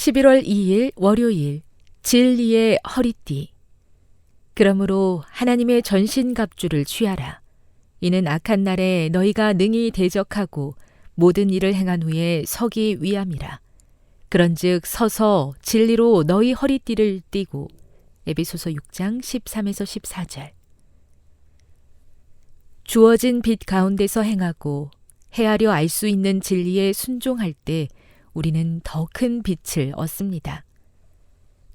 11월 2일 월요일 진리의 허리띠 그러므로 하나님의 전신갑주를 취하라. 이는 악한 날에 너희가 능히 대적하고 모든 일을 행한 후에 서기 위함이라. 그런즉 서서 진리로 너희 허리띠를 띠고 에베소서 6장 13에서 14절 주어진 빛 가운데서 행하고 헤아려 알 수 있는 진리에 순종할 때 우리는 더 큰 빛을 얻습니다.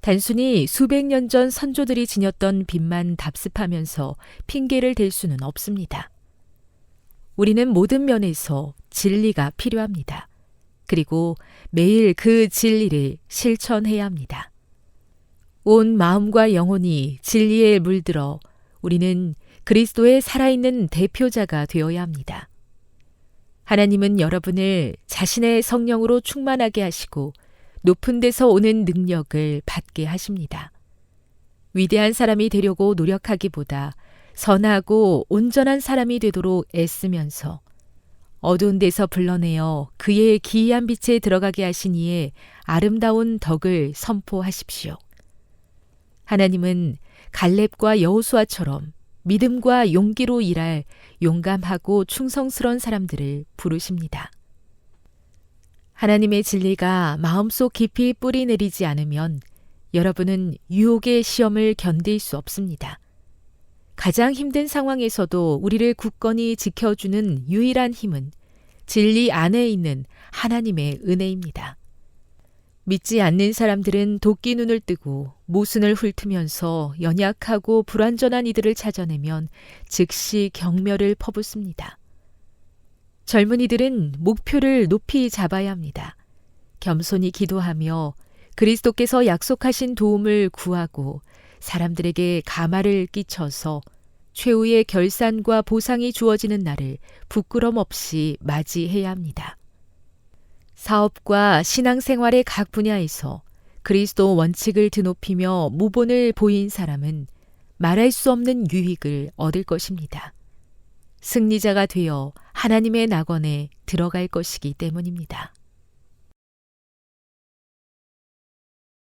단순히 수백 년 전 선조들이 지녔던 빛만 답습하면서 핑계를 댈 수는 없습니다. 우리는 모든 면에서 진리가 필요합니다. 그리고 매일 그 진리를 실천해야 합니다. 온 마음과 영혼이 진리에 물들어 우리는 그리스도의 살아있는 대표자가 되어야 합니다. 하나님은 여러분을 자신의 성령으로 충만하게 하시고 높은 데서 오는 능력을 받게 하십니다. 위대한 사람이 되려고 노력하기보다 선하고 온전한 사람이 되도록 애쓰면서 어두운 데서 불러내어 그의 기이한 빛에 들어가게 하신 이의 아름다운 덕을 선포하십시오. 하나님은 갈렙과 여호수아처럼 믿음과 용기로 일할 용감하고 충성스러운 사람들을 부르십니다. 하나님의 진리가 마음속 깊이 뿌리 내리지 않으면 여러분은 유혹의 시험을 견딜 수 없습니다. 가장 힘든 상황에서도 우리를 굳건히 지켜주는 유일한 힘은 진리 안에 있는 하나님의 은혜입니다. 믿지 않는 사람들은 도끼 눈을 뜨고 모순을 훑으면서 연약하고 불완전한 이들을 찾아내면 즉시 경멸을 퍼붓습니다. 젊은이들은 목표를 높이 잡아야 합니다. 겸손히 기도하며 그리스도께서 약속하신 도움을 구하고 사람들에게 가마를 끼쳐서 최후의 결산과 보상이 주어지는 날을 부끄럼 없이 맞이해야 합니다. 사업과 신앙생활의 각 분야에서 그리스도 원칙을 드높이며 무본을 보인 사람은 말할 수 없는 유익을 얻을 것입니다. 승리자가 되어 하나님의 낙원에 들어갈 것이기 때문입니다.